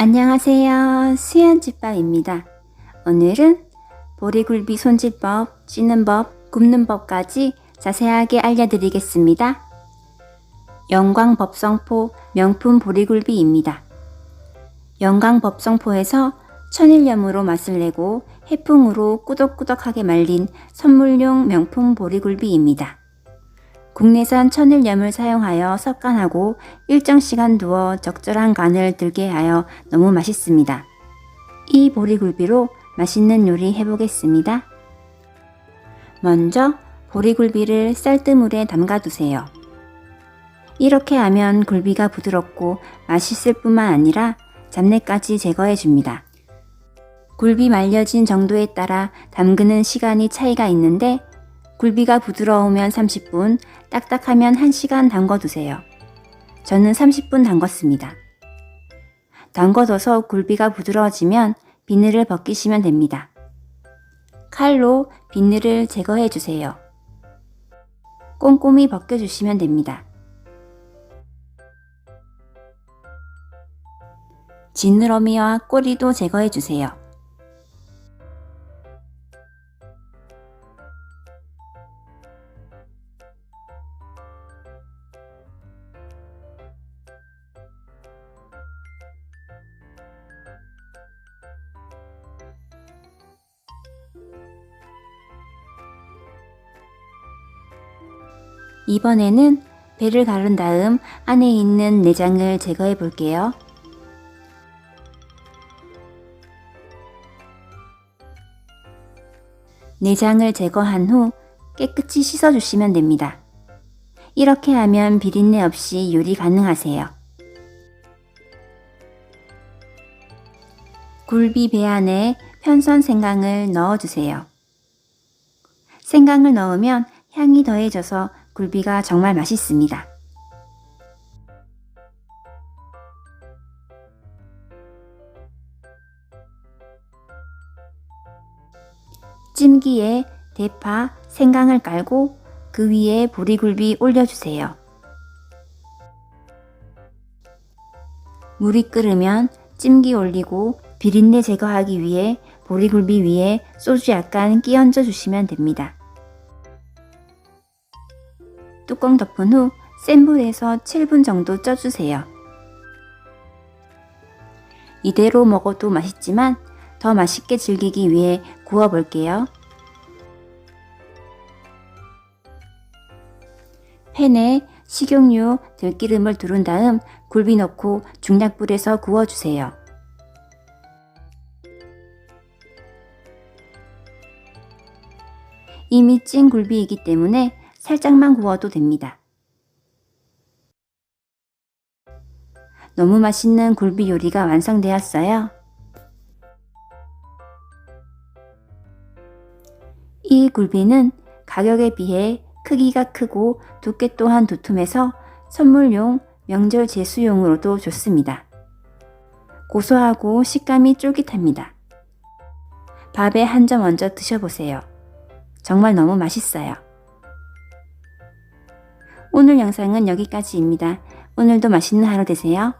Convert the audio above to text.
안녕하세요. 수연집밥입니다. 오늘은 보리굴비 손질법, 찌는 법, 굽는 법까지 자세하게 알려드리겠습니다. 영광 법성포 명품 보리굴비입니다. 영광 법성포에서 천일염으로 맛을 내고 해풍으로 꾸덕꾸덕하게 말린 선물용 명품 보리굴비입니다. 국내산 천일염을 사용하여 섭간하고 일정 시간 두어 적절한 간을 들게 하여 너무 맛있습니다. 이 보리굴비로 맛있는 요리 해보겠습니다. 먼저 보리굴비를 쌀뜨물에 담가두세요. 이렇게 하면 굴비가 부드럽고 맛있을 뿐만 아니라 잡내까지 제거해 줍니다. 굴비 말려진 정도에 따라 담그는 시간이 차이가 있는데 굴비가 부드러우면 30분, 딱딱하면 1시간 담궈두세요. 저는 30분 담궜습니다. 담궈둬서 굴비가 부드러워지면 비늘을 벗기시면 됩니다. 칼로 비늘을 제거해 주세요. 꼼꼼히 벗겨주시면 됩니다. 지느러미와 꼬리도 제거해 주세요. 이번에는 배를 가른 다음 안에 있는 내장을 제거해 볼게요. 내장을 제거한 후 깨끗이 씻어주시면 됩니다. 이렇게 하면 비린내 없이 요리 가능하세요. 굴비 배 안에 편선 생강을 넣어주세요. 생강을 넣으면 향이 더해져서 굴비가 정말 맛있습니다. 찜기에 대파, 생강을 깔고 그 위에 보리굴비 올려주세요. 물이 끓으면 찜기 올리고 비린내 제거하기 위해 보리굴비 위에 소주 약간 끼얹어 주시면 됩니다. 뚜껑 덮은 후 센 불에서 7분 정도 쪄주세요. 이대로 먹어도 맛있지만 더 맛있게 즐기기 위해 구워 볼게요. 팬에 식용유, 들기름을 두른 다음 굴비 넣고 중약불에서 구워주세요. 이미 찐 굴비이기 때문에 살짝만 구워도 됩니다. 너무 맛있는 굴비 요리가 완성되었어요. 이 굴비는 가격에 비해 크기가 크고 두께 또한 두툼해서 선물용, 명절 제수용으로도 좋습니다. 고소하고 식감이 쫄깃합니다. 밥에 한 점 얹어 드셔보세요. 정말 너무 맛있어요. 오늘 영상은 여기까지입니다. 오늘도 맛있는 하루 되세요.